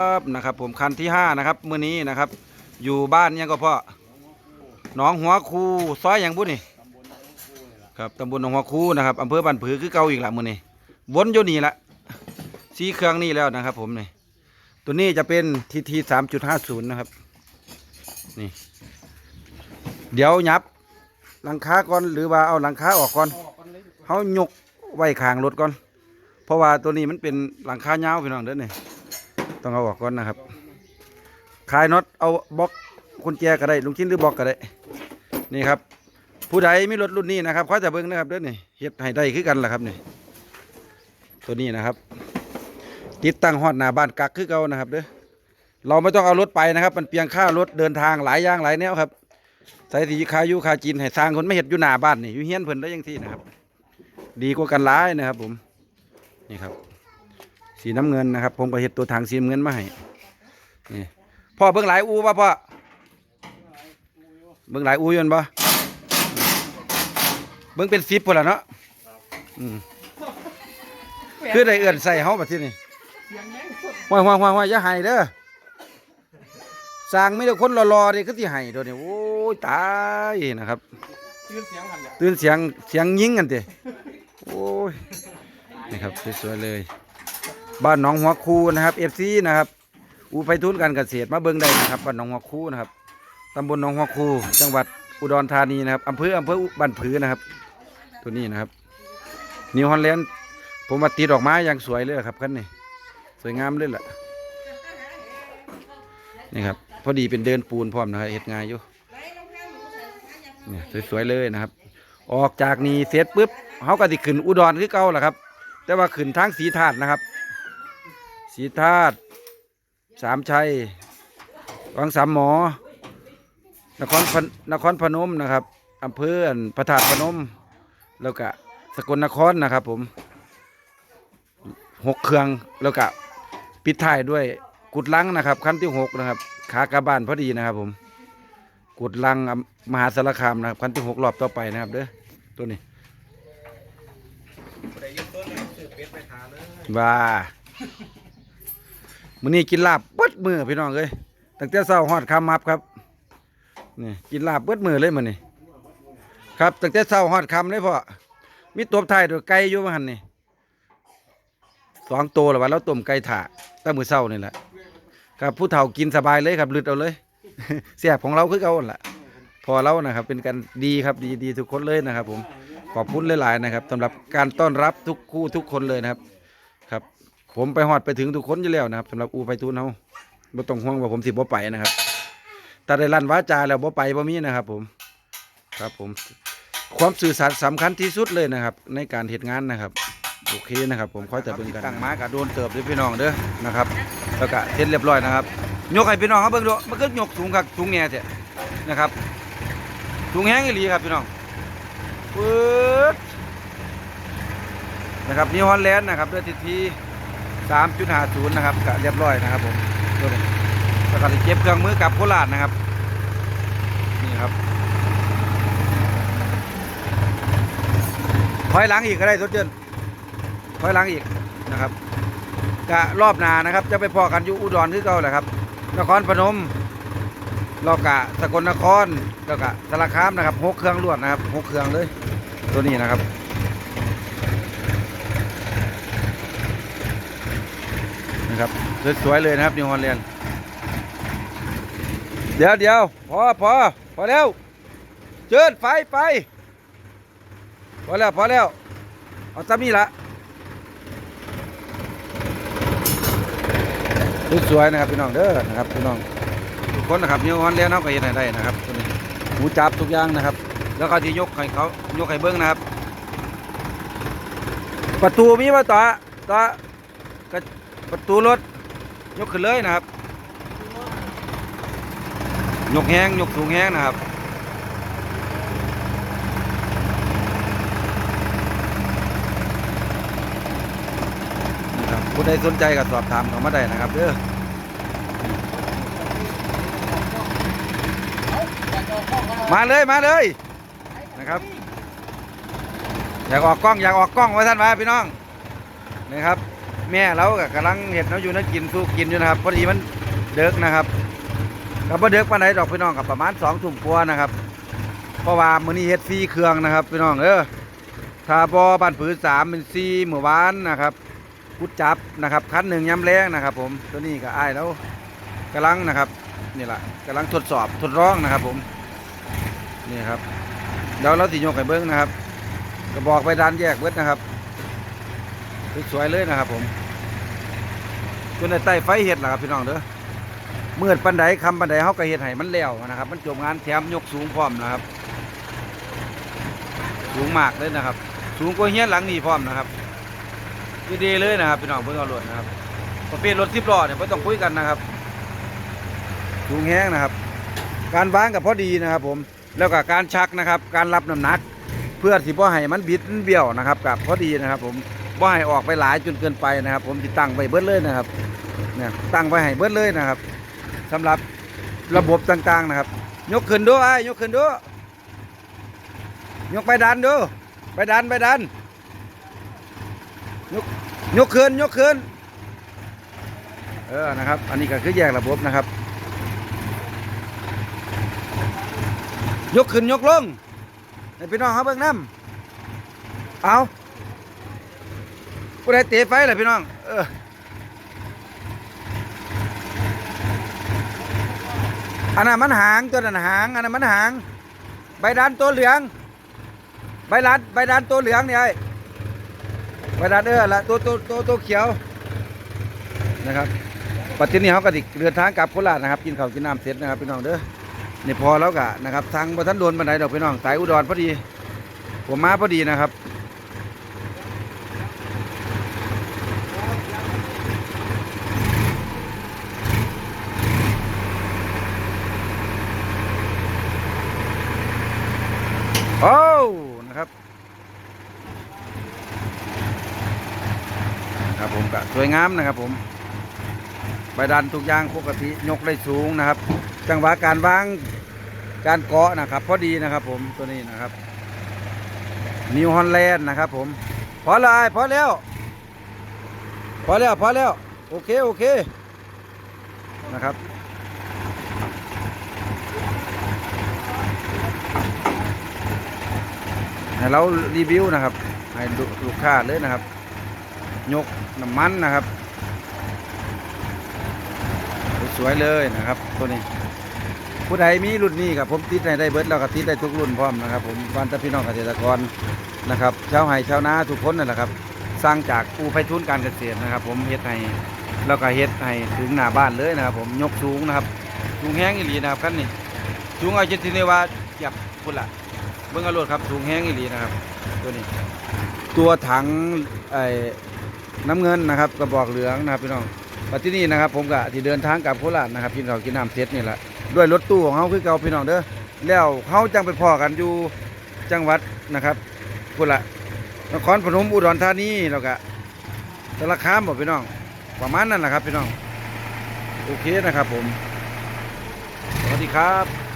ครับนะครับผมคันที่ห้านะครับมื้อนี้นะครับ อยู่บ้านยังก็พ่อหนองหัวคูซอยอย่างบุนี่ครับตำบลหนองหัวคูนะครับอำเภอบ้านผือคือเก่าอีกละมื้อนี้วนอยู่นี่ละสีเครื่องนี่แล้วนะครับ ผมนี่ตัวนี้จะเป็นทีทีสามจุดห้าศูนย์นะครับนี่เดี๋ยวยับหลังคาก่อนหรือว่าเอาหลังคาออกก่อนเขายกไว้ข้างรถก่อน เพราะว่าตัวนี้มันเป็นหลังคายาวพี่น้องเด้อนี่ ต้องเอาออกก่อนนะครับ คลายน็อตเอาบล็อกกุญแจก็ได้ลุงชิ้นหรือบล็อกก็ได้ นี่ครับ ผู้ใดมีรถรุ่นนี้นะครับเขาจะเบิ้งนะครับเด้อนี่เฮ็ดให้ได้คือกันแหละครับนี่ตัวนี้นะครับ ติดตั้งฮอดหน้าบ้านกักคือเก่านะครับเด้อเราไม่ต้องเอารถไปนะครับ มันเพียงค่ารถเดินทางหลายอย่างหลายแนวครับใส่สีคายุคาจีนให้สร้างคนไม่เห็ดอยู่หน้าบ้านนี่อยู่เฮี้ยนเพิ่นได้ยังที่นะครับ ดีกว่ากันหลายนะครับผมนี่ครับ สีน้ำเงินนะครับ ผมก็เห็ดตัวทางสีน้ำเงินมาให้นี่พ่อเบิ่งหลายอูป่ะพ่อเบิ่งหลายอูอยนบ่ะเบิ่งเป็นสิบพุ่นละเนาะอืมคือได้เอื่นใส่เฮาแบัดทีนี้ห้อยห้อยห้อยห้อยอย่าให้เด้อสร้างไม่ได้คนรอๆนี่ก็สิให้ตัวนี้โอ้ยตายนะครับ ตื่นเสียงเนี่ยตื่นเสียงเสียงยิงกันเตะโอ้ยนี่ครับสวยๆเลย บ้านหนองหัวคูนะครับเอฟซีนะครับอูไปทุนการเกษตรมาเบิ่งได้นะครับบ้านหนองหัวคูนะครับตำบลหนองหัวคู จังหวัดอุดรธานีนะครับอำเภออำเภอบ้านผือนะครับ ตัวนี้นะครับนิวฮอลแลนด์ผมมาติดอกไม้อย่างสวยเลยครับคันนี้สวยงามเลยล่ะนี่ครับพอดีเป็นเดินปูนพร้อมนะครับเห็ดงายอยู่เนี่ยสวยๆเลยนะครับ ออกจากนี่เสร็จปุ๊บเขาก็สิขึ้นอุดรคือเก่าแหละครับ แต่ว่าขึ้นทางสีธาตุนะครับ สีธาตุสามชัยวังสามหมอ นครพนนครพนมนะครับอำเภออั่นพระธาตุพนม แล้วก็สกลนครนะครับผมหกเครื่องแล้วก็ปิดท้ายด้วยกุดลังนะครับขั้นที่หกนะครับ ขากลับบ้านพอดีนะครับผม กุดลังอำมหาสารคามนะครับคันที่หกรอบต่อไปนะครับเด้อตัวนี้ว่า มื้อนี้กินลาบเบิดมือพี่น้องเอ้ยตั้งแต่เช้าฮอดคำมับครับนี่กินลาบเบิดมือเลยมื้อนี้ครับตั้งแต่เช้าฮอดคำเลยพ่อมีตบท้ายด้วไก่อยู่ว่าหั่นนี่สองตัวแล้วว่าเราต้มไก่ถ่าตั้งมือเช้านี่แหละครับผู้เฒ่ากินสบายเลยครับลืดเอาเลยเสียบของเราคือเอาล่ะ พอเรานะครับ เป็นกันดีครับดีดีทุกคนเลยนะครับ ผมขอบคุณหลายๆนะครับสำหรับการต้อนรับทุกคู่ทุกคนเลยนะครับ ครับ ผมไปหอดไปถึงทุกคนอยู่แล้วนะครับสำหรับอูไปทูนเฮาบ่ต้องห่วงว่าผมสิบ่ไปนะครับแต่ได้ลั่นวาจาแล้วบ่ไปบ่มีนะครับ ผม ครับผม ความสื่อสารสำคัญที่สุดเลยนะครับ ในการเหตุงานนะครับโอเคนะครับ ผมคอยแต่เบิ่งกันตั้งมากับโดนเติบด้วยพี่น้องเด้อนะครับแล้วก็เสร็จเรียบร้อยนะครับ ยกให้พี่น้องเขาเบิ่งดูมันก็ยกสูงครับสูงแง่เถอะนะครับสูงแห้งอีหลีครับพี่น้องปึ๊ดนะครับนิวฮอลแลนด์นะครับด้วยทิศที่ สามจุดห้าศูนย์นะครับก็เรียบร้อยนะครับผมตัวนี้แล้วก็เก็บเครื่องมือกับโคราชนะครับนี่ครับถอยหลังอีกก็ได้ทดเจนถอยหลังอีกนะครับกะรอบนานะครับ จะไปพอกันอยู่อุดรคือเก่าแหละครับ นครพนมล้วกะสกลนครแล้วกะสารคามนะครับหกเครื่องรวดนะครับหกเครื่องเลย ตัวนี้นะครับ นะครับสวยๆเลยนะครับนิวฮอลแลนด์เดี๋ยวเดี๋ยวพอพอพอแล้วเจิญไฟไปพอแล้วพอแล้วเอาตามนี้ละสวยๆนะครับพี่น้องเด้อนะครับพี่น้องทุกคนนะครับนิวฮอลแลนด์เขาก็เห็นให้ได้นะครับตัวนี้หูจับทุกอย่างนะครับ แล้วก็ที่ยกให้เขายกให้เบิ้งนะครับ ประตูมีว่าต่อต่อกระ ประตูรถยกขึ้นเลยนะครับ ยกแห้งยกสูงแห้งนะครับนะครับผู้ใดสนใจก็สอบถามเขามาได้นะครับเด้อมาเลยมาเลยนะครับอยากออกกล้องอยากออกกล้องไว้ท่านไว้พี่น้องนี่ครับ แม่เราก็กำลังเห็ดเนาอยู่นักกินสู้กินอยู่นะครับพอดีมันเดึกนะครับก็บ่เดึกปานใดดอกพี่น้องกับประมาณสองทุ่มกว่านะครับเพราะว่ามื้อนี้เฮ็ดฟรีเครื่องนะครับพี่น้องเออถ้าบ่บ้านผือสามเป็นสี่เมื่อวานนะครับกุดจับนะครับคันหนึ่งย้ำแรงนะครับ ผมตัวนี้ก็อ้ายแล้วกำลังนะครับนี่แหละกำลังทดสอบทดลองนะครับ ผมนี่ครับเดี๋ยวเราสิยกให้เบิ้งนะครับ กระบอกไปด้านแยกเบิดนะครับสวยเลยนะครับผม จนในใต้ไฟเห็ดล่ะครับพี่น้องเด้อเมืดปันใดคำปันใดเขาก็เห็ดให้มันแล้วนะครับ มันจบงานแถมยกสูงพร้อมนะครับ สูงมากเลยนะครับ สูงกว่าเฮียนหลังนี้พร้อมนะครับดีๆเลยนะครับพี่น้องเพิ่งเอารถนะครับประเภทรถสิบล้อเนี่ยไม่ต้องคุยกันนะครับสูงแห้งนะครับ การวางกับพอดีนะครับ ผมแล้วก็การชักนะครับ การรับน้ำหนัก เพื่อที่พ่ให้มันบิดเบี้ยวนะครับกับพอดีนะครับ ผมพ่ให้ออกไปหลายจนเกินไปนะครับ ผมติดตั้งไว้เบิดเลยนะครับ เนี่ยตั้งไว้ให้เบิดเลยนะครับสำหรับระบบต่างๆนะครับ ยกขึ้นด้วยยกขึ้นด้วยยกไปดันดูไปดันไปดันยกยกขึ้นยกขึ้นเออนะครับ อันนี้ก็คือแยกระบบนะครับ ยกขึ้นยกลงให้พี่น้องเขาเบิ่งน้ำเอาผู้ใดเตะไฟเล่ะพี่น้อง เออ อันนั้นมันหางตัวนั้นหางอันนั้นมันหาง ใบดันตัวเหลือง ใบดันใบดันตัวเหลืองนี่ไอ้ใบดันเออละตัวตัวตัวตัวเขียวนะครับปัจจุบันนี้เขาก็ติกเดินทางกลับโคราชนะครับ กินข้าวกินน้ำเสร็จนะครับพี่น้องเด้อนี่พอแล้วกะนะครับทางบทันโดนบันไดดอกพี่น้องสายอุดรพอดี ผมมาพอดีนะครับ โอ้นะครับนะครับผมก็ส วยงามนะครับผมใบดันทุกอย่างปกติยกได้สูงนะครับ จังหวะการวางการเกาะนะครับ พอดีนะครับผมตัวนี้นะครับนิวฮอลแลนด์นะครับผมพอแล้วไอพอแล้วพอแล้วพอแล้วโอเคโอเคนะครับให้เรารีวิวนะครับ ให้ลูกค้าเลยนะครับ ยกน้ำมันนะครับ สวยเลยนะครับตัวนี้ ผู้ใดมีรุ่นนี้ครับผมติดในได้เบิดแล้วก็ติดได้ทุกรุ่นพร้อมนะครับผมบ้านตะพี่น้องเกษตรกรนะครับชาวไร่ชาวนาทุกคนนั่นแหละครับ สร้างจากปูไพทุนการเกษตรนะครับ ผมเฮ็ดให้แล้วก็เฮ็ดให้ถึงหน้าบ้านเลยนะครับ ผมยกสูงนะครับสูงแห้งอีหลีนะครับคันนี้สูงเอาจนที่ว่าเกียบพุ่นละเบิ่งอาโลดครับสูงแห้งอีหลีนะครับ ตัวนี้ ตัวถังไอ น้ำเงินนะครับกระบอกเหลืองนะครับพี่น้องปัจจุบันนี้นะครับ ผมก็ที่เดินทางกลับโคราชนะครับกินข้าวกินน้ำเสร็จนี่แหละด้วยรถตู้ของเขาคือเก่าพี่น้องเด้อแล้วเขาจังไปพ่อกันอยู่จังหวัดนะครับพุ่นละนครพนมอุดรธานีแล้วก็สารคามบอกพี่น้อง ประมาณนั้นแหละครับพี่น้อง โอเคนะครับผม สวัสดีครับ